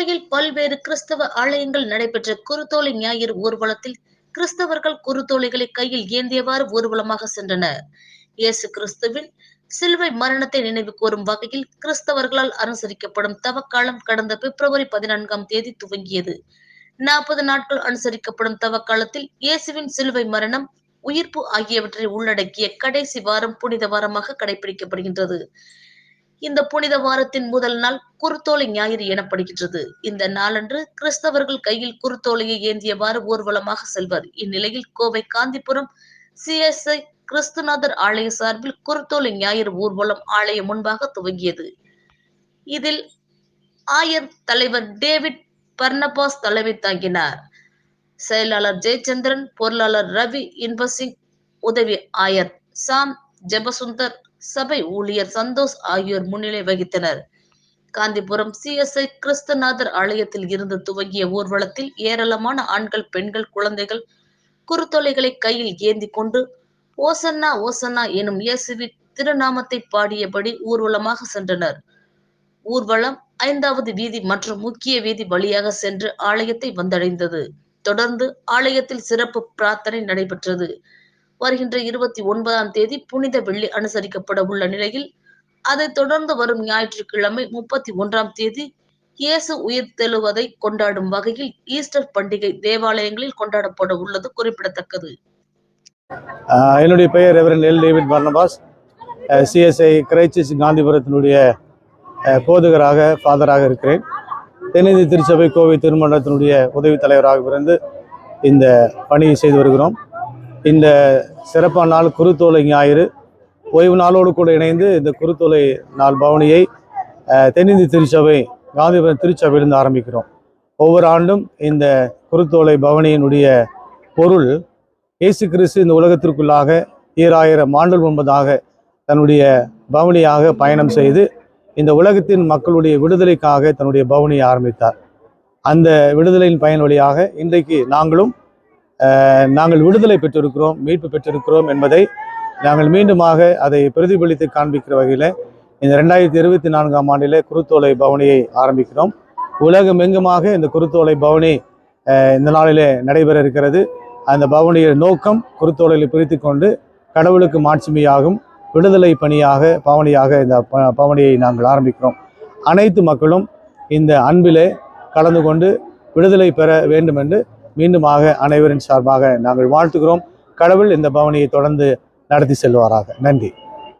கோவையில் பல்வேறு கிறிஸ்தவ ஆலயங்கள் நடைபெற்ற குருத்தோலை ஞாயிறு ஊர்வலத்தில் கிறிஸ்தவர்கள் குருத்தோலைகளை கையில் ஏந்தியவாறு ஊர்வலமாக சென்றனர். இயேசு கிறிஸ்துவின் சிலுவை மரணத்தை நினைவு கூறும் வகையில் கிறிஸ்தவர்களால் அனுசரிக்கப்படும் தவக்காலம் கடந்த பிப்ரவரி பதினான்காம் தேதி துவங்கியது. நாற்பது நாட்கள் அனுசரிக்கப்படும் தவக்காலத்தில் இயேசுவின் சிலுவை மரணம் உயிர்ப்பு ஆகியவற்றை உள்ளடக்கிய கடைசி வாரம் புனித வாரமாக கடைபிடிக்கப்படுகின்றது. இந்த புனித வாரத்தின் முதல் நாள் குருத்தோலை ஞாயிறு எனப்படுகின்றது. இந்த நாளன்று கிறிஸ்தவர்கள் கையில் குருத்தோலையை ஏந்தியவாறு ஊர்வலமாக செல்வர். இந்நிலையில் கோவை காந்திபுரம் சிஎஸ்ஐ கிறிஸ்துநாதர் ஆலய சார்பில் குருத்தோலை ஞாயிறு ஊர்வலம் ஆலயம் முன்பாக துவங்கியது. இதில் ஆயர் தலைவர் டேவிட் பர்னபாஸ் தலைமை தாங்கினார். செயலாளர் ஜெயச்சந்திரன் பொருளாளர் ரவி இன்பசிங் உதவி ஆயர் சாம் ஜெபசுந்தர் சபை ஊழியர் சந்தோஷ் ஆகியோர் முன்னிலை வகித்தனர். காந்திபுரம் சிஎஸ்ஐ கிறிஸ்தநாதர் ஆலயத்தில் இருந்து துவங்கிய ஊர்வலத்தில் ஏராளமான ஆண்கள் பெண்கள் குழந்தைகள் குறுத்தொலைகளை கையில் ஏந்தி கொண்டு ஓசன்னா ஓசன்னா எனும் இயேசுவி திருநாமத்தை பாடியபடி ஊர்வலமாக சென்றனர். ஊர்வலம் ஐந்தாவது வீதி மற்றும் முக்கிய வீதி வழியாக சென்று ஆலயத்தை வந்தடைந்தது. தொடர்ந்து ஆலயத்தில் சிறப்பு பிரார்த்தனை நடைபெற்றது. வருகின்ற இருபத்தி ஒன்பதாம் தேதி புனித வெள்ளி அனுசரிக்கப்பட உள்ள நிலையில் அதைத் தொடர்ந்து வரும் ஞாயிற்றுக்கிழமை முப்பத்தி ஒன்றாம் தேதி இயேசு உயிர் தெழுவதை கொண்டாடும் வகையில் ஈஸ்டர் பண்டிகை தேவாலயங்களில் கொண்டாடப்பட உள்ளது குறிப்பிடத்தக்கது. என்னுடைய பெயர் reverend L. David Barnabas. CSI கிரைச்சிஸ் காந்திபுரத்தினுடைய போதகராக ஃபாதராக இருக்கிறேன். தென்னிந்திய திருச்சபை கோவை திருமண்டலத்தினுடைய உதவித் தலைவராக இருந்து இந்த பணியை செய்து வருகிறோம். இந்த சிறப்பான நாள் குருத்தோலை ஞாயிறு. ஓய்வு நாளோடு கூட இணைந்து இந்த குருத்தோலை நாள் பவனியை தென்னிந்திய திருச்சபை காந்திபுரம் திருச்சபையிலிருந்து ஆரம்பிக்கிறோம். ஒவ்வொரு ஆண்டும் இந்த குருத்தோலை பவனியினுடைய பொருள் இயேசு கிறிஸ்து இந்த உலகத்திற்குள்ளாக ஈராயிரம் ஆண்டுகள் முன்பதாக தன்னுடைய பவனியாக பயணம் செய்து இந்த உலகத்தின் மக்களுடைய விடுதலைக்காக தன்னுடைய பவனியை ஆரம்பித்தார். அந்த விடுதலையின் பயன் வழியாக இன்றைக்கு நாங்களும் நாங்கள் விடுதலை பெற்றிருக்கிறோம் மீட்பு பெற்றிருக்கிறோம் என்பதை நாங்கள் மீண்டுமாக அதை பிரதிபலித்து காண்பிக்கிற வகையில் இந்த ரெண்டாயிரத்தி இருபத்தி நான்காம் ஆண்டில் குருத்தோலை பவனியை ஆரம்பிக்கிறோம். உலகம் எங்குமாக இந்த குருத்தோலை பவனி இந்த நாளிலே நடைபெற இருக்கிறது. அந்த பவனியின் நோக்கம் குருத்தோலையில் பிரித்து கொண்டு கடவுளுக்கு மாட்சிமையாகும் விடுதலை பணியாக பவனியாக இந்த ப- பவனியை நாங்கள் ஆரம்பிக்கிறோம். அனைத்து மக்களும் இந்த அன்பிலே கலந்து கொண்டு விடுதலை பெற வேண்டும் என்று மீண்டுமாக அனைவரின் சார்பாக நாங்கள் வாழ்த்துகிறோம். கடவுள் இந்த பவனியை தொடர்ந்து நடத்தி செல்வாராக. நன்றி.